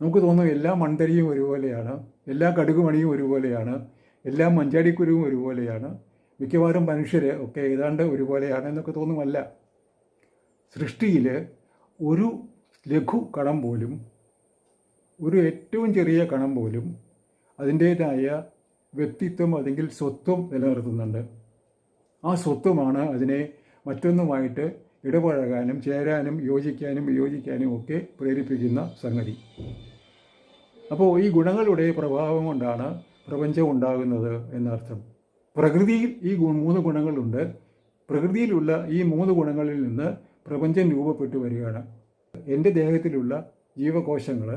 നമുക്ക് തോന്നും എല്ലാ മൺതരിയും ഒരുപോലെയാണ് എല്ലാ കടുകുമണിയും ഒരുപോലെയാണ് എല്ലാ മഞ്ചാടിക്കുരുവും ഒരുപോലെയാണ്. മിക്കവാറും മനുഷ്യർ ഒക്കെ ഏതാണ്ട് ഒരുപോലെയാണ് എന്നൊക്കെ തോന്നുമല്ല. സൃഷ്ടിയിൽ ഒരു ലഘു കണം പോലും ഒരു ഏറ്റവും ചെറിയ കണം പോലും അതിന്റേതായ വ്യക്തിത്വം അല്ലെങ്കിൽ സ്വത്വം നിലനിർത്തുന്നുണ്ട്. ആ സ്വത്വമാണ് അതിനെ മറ്റൊന്നുമായിട്ട് ഇടപഴകാനും ചേരാനും യോജിക്കാനും വിയോജിക്കാനും ഒക്കെ പ്രേരിപ്പിക്കുന്ന സംഗതി. അപ്പോൾ ഈ ഗുണങ്ങളുടെ പ്രഭാവം കൊണ്ടാണ് പ്രപഞ്ചം ഉണ്ടാകുന്നത് എന്നർത്ഥം. പ്രകൃതിയിൽ ഈ മൂന്ന് ഗുണങ്ങളുണ്ട്. പ്രകൃതിയിലുള്ള ഈ മൂന്ന് ഗുണങ്ങളിൽ നിന്ന് പ്രപഞ്ചം രൂപപ്പെട്ടു വരികയാണ്. എന്റെ ദേഹത്തിലുള്ള ജീവകോശങ്ങൾ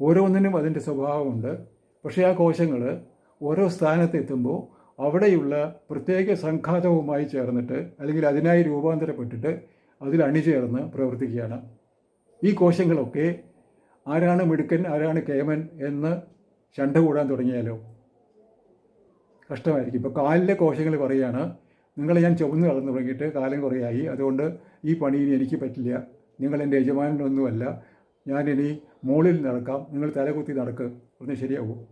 ഓരോന്നിനും അതിന്റെ സ്വഭാവമുണ്ട്. പക്ഷേ ആ കോശങ്ങൾ ഓരോ സ്ഥാനത്തെത്തുമ്പോൾ അവിടെയുള്ള പ്രത്യേക സംഘാതവുമായി ചേർന്നിട്ട് അല്ലെങ്കിൽ അതിനായി രൂപാന്തരപ്പെട്ടിട്ട് അതിൽ അണിചേർന്ന് പ്രവർത്തിക്കുകയാണ്. ഈ കോശങ്ങളൊക്കെ ആരാണ് മിടുക്കൻ ആരാണ് കേമൻ എന്ന് ചണ്ട കൂടാൻ തുടങ്ങിയാലോ? കഷ്ടമായിരിക്കും. ഇപ്പോൾ കാലിലെ കോശങ്ങൾ പറയുകയാണ് നിങ്ങളെ ഞാൻ ചുവന്ന് കളർന്നു തുടങ്ങിയിട്ട് കാലം കുറേയായി. അതുകൊണ്ട് ഈ പണി ഇനി എനിക്ക് പറ്റില്ല. നിങ്ങൾ എന്റെ യജമാനൊന്നുമല്ല ഞാനിനി മുകളിൽ നടക്കാം. നിങ്ങൾ തലകുത്തി നടക്ക്. പറഞ്ഞ് ശരിയാവും.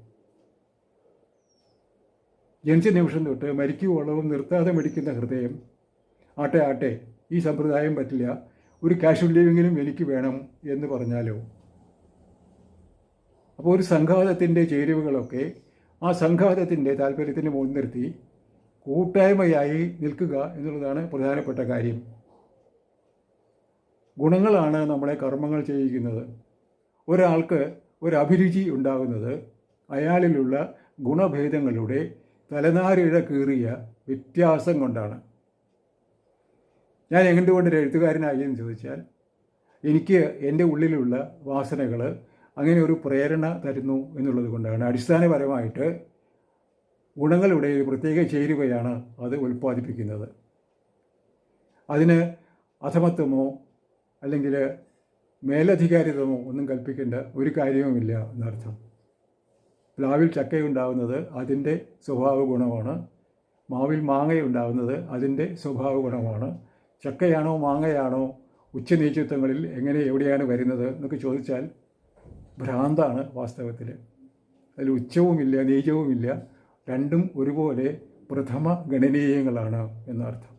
ജനിച്ച നിമിഷം തൊട്ട് മരിക്കുവോളവും നിർത്താതെ മിടിക്കുന്ന ഹൃദയം. ആട്ടെ ആട്ടെ ഈ സമ്പ്രദായം പറ്റില്ല. ഒരു കാഷ്വൽ ലിവിങ്ങിലും എനിക്ക് വേണം എന്ന് പറഞ്ഞാലോ? അപ്പോൾ ഒരു സംഘാതത്തിന്റെ ചേരുവകളൊക്കെ ആ സംഘാതത്തിന്റെ താല്പര്യത്തിന് മുൻനിർത്തി കൂട്ടായ്മയായി നിൽക്കുക എന്നുള്ളതാണ് പ്രധാനപ്പെട്ട കാര്യം. ഗുണങ്ങളാണ് നമ്മളെ കർമ്മങ്ങൾ ചെയ്യിക്കുന്നത്. ഒരാൾക്ക് ഒരു അഭിരുചി ഉണ്ടാകുന്നത് അയാളിലുള്ള ഗുണഭേദങ്ങളുടെ തലനാരിഴ കീറിയ വ്യത്യാസം കൊണ്ടാണ്. ഞാൻ എന്തുകൊണ്ട് എഴുത്തുകാരനായി എന്ന് ചോദിച്ചാൽ എനിക്ക് എന്റെ ഉള്ളിലുള്ള വാസനകൾ അങ്ങനെ ഒരു പ്രേരണ തരുന്നു എന്നുള്ളത് കൊണ്ടാണ്. അടിസ്ഥാനപരമായിട്ട് ഗുണങ്ങളുടെ ഒരു പ്രത്യേക ചേരുവയാണ് അത് ഉൽപ്പാദിപ്പിക്കുന്നത്. അതിന് അധമത്വമോ അല്ലെങ്കിൽ മേലധികാരിതമോ ഒന്നും കൽപ്പിക്കേണ്ട ഒരു കാര്യവുമില്ല എന്നർത്ഥം. പ്ലാവിൽ ചക്കയുണ്ടാകുന്നത് അതിന്റെ സ്വഭാവ ഗുണമാണ് മാവിൽ മാങ്ങയുണ്ടാകുന്നത് അതിന്റെ സ്വഭാവ ഗുണമാണ് ചക്കയാണോ മാങ്ങയാണോ ഉച്ചനീചത്വങ്ങളിൽ എങ്ങനെ എവിടെയാണ് വരുന്നത് എന്നൊക്കെ ചോദിച്ചാൽ ഭ്രാന്താണ് വാസ്തവത്തിൽ. അതിൽ ഉച്ചവുമില്ല നീചവുമില്ല. രണ്ടും ഒരുപോലെ പ്രഥമ ഗണനീയങ്ങളാണ് എന്നർത്ഥം.